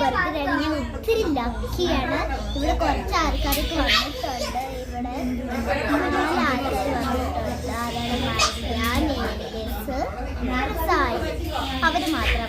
Birthday ആണ് എന്റെ eighth birthday ആണ്. ഞാൻ ഒത്തിരി ലക്കിയാണ് ഇവിടെ കുറച്ച് ആൾക്കാർക്ക് വന്നിട്ടുണ്ട് ഇവിടെ നാല് ആൾക്കാർ വന്നിട്ടുണ്ട്. അതായത് മരിയ സായി. അവർ മാത്രമേ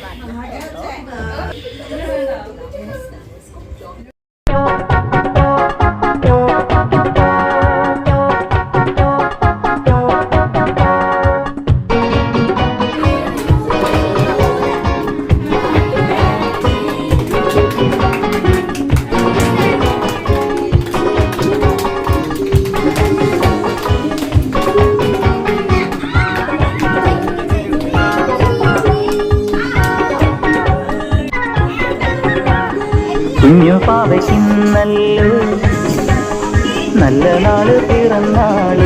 കുഞ്ഞു പാവയ്ക്കുന്നല്ലോ നല്ല നാൾ പിറന്നാൾ.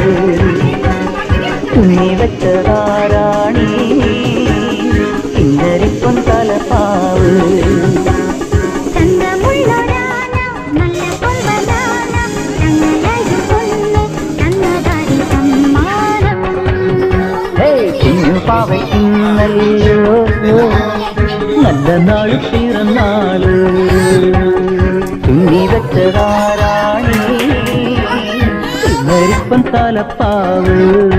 കുഞ്ഞി വെച്ചതാരാണി ഇന്നരിപ്പം തലപ്പാവ്. പാവയ്ക്കുന്നല്ലോ നല്ല നാൾ പിറന്നാൾ. വെച്ചതാരാണി ഇന്നരിപ്പം തലപ്പാവ്